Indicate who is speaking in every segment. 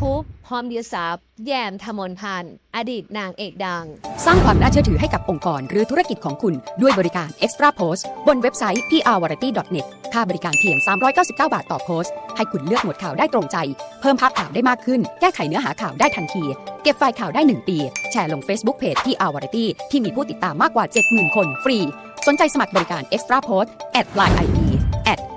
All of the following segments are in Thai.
Speaker 1: คุกพร้อมยึดทรัพย์แยมธมนพันธ์อดีตนางเอกดัง
Speaker 2: สร้างความน่าเชื่อถือให้กับองค์กรหรือธุรกิจของคุณด้วยบริการ Extra Post บนเว็บไซต์ prvariety.net ค่าบริการเพียง 399 บาทต่อโพสต์ ให้คุณเลือกหมวดข่าวได้ตรงใจ เพิ่มภาพข่าวได้มากขึ้น แก้ไขเนื้อหาข่าวได้ทันที เก็บไฟล์ข่าวได้ 1 ปี แชร์ลง Facebook Page PR Variety ที่มีผู้ติดตามมากกว่า 70,000 คนฟรี สนใจสมัครบริการ Extra Post at line ID at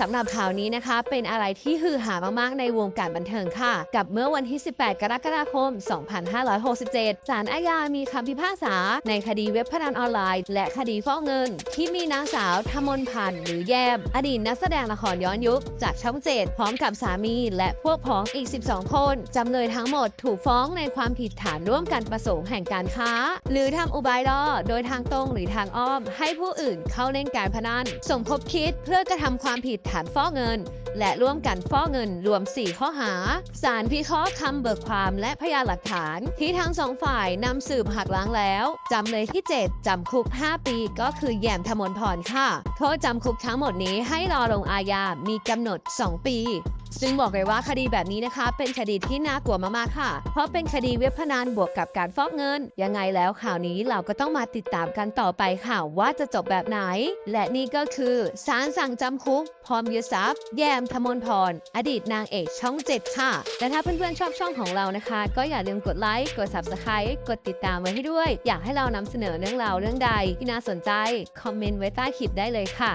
Speaker 1: สำหรับข่าวนี้นะคะ เป็นอะไรที่ฮือหามาก ๆ ในวงการบันเทิงค่ะ กับเมื่อวันที่ 18 กรกฎาคม 2567 ศาลอาญามีคำพิพากษา ในคดีเว็บพนันออนไลน์ และคดีฟอกเงิน ที่มีนางสาวธมนพันธ์หรือแยม อดีตนักแสดงละครย้อนยุค จากช่องเจ็ดพร้อมกับสามี และพวกพ้องอีก 12 คนจำเลยทั้งหมดถูกฟ้องในความผิดฐานร่วมกันประสงค์แห่งการค้า หรือทำอุบายล่อโดยทางตรงหรือทางอ้อม ให้ผู้อื่นเข้าเล่นการพนันสมคบคิดเพื่อกระทำความผิดฐานฟอกเงิน และร่วมกันฟอกเงินรวม 4 ข้อหา สารพิเคราะห์คำเบิกความและพยานหลักฐาน ที่ทั้งสองฝ่ายนำสืบหักล้างแล้วจำเลยที่ 7จำคุก 5 ปีก็คือแยมธมนพรค่ะ โทษจำคุกทั้งหมดนี้ให้รอลงอาญา มีกำหนด 2 ปี ซึ่งบอกเลยว่าคดีแบบนี้นะคะ เป็นคดีที่น่ากลัวมากๆค่ะ เพราะเป็นคดีเว็บพนันบวกกับการฟอกเงิน ยังไงแล้วข่าวนี้เราก็ต้องมาติดตามกันต่อไปค่ะว่าจะจบแบบไหน และนี่ก็คือศาลสั่งจำคุกพร้อมยึดทรัพย์ แยมธมนพร อดีตนางเอกช่อง7ค่ะและถ้าเพื่อนๆชอบช่องของเรานะคะ ก็อย่าลืมกดไลค์กด subscribe กดติดตามไว้ให้ด้วย อยากให้เรานำเสนอเรื่องราวเรื่องใดที่น่าสนใจคอมเมนต์ไว้ใต้คลิปได้เลยค่ะ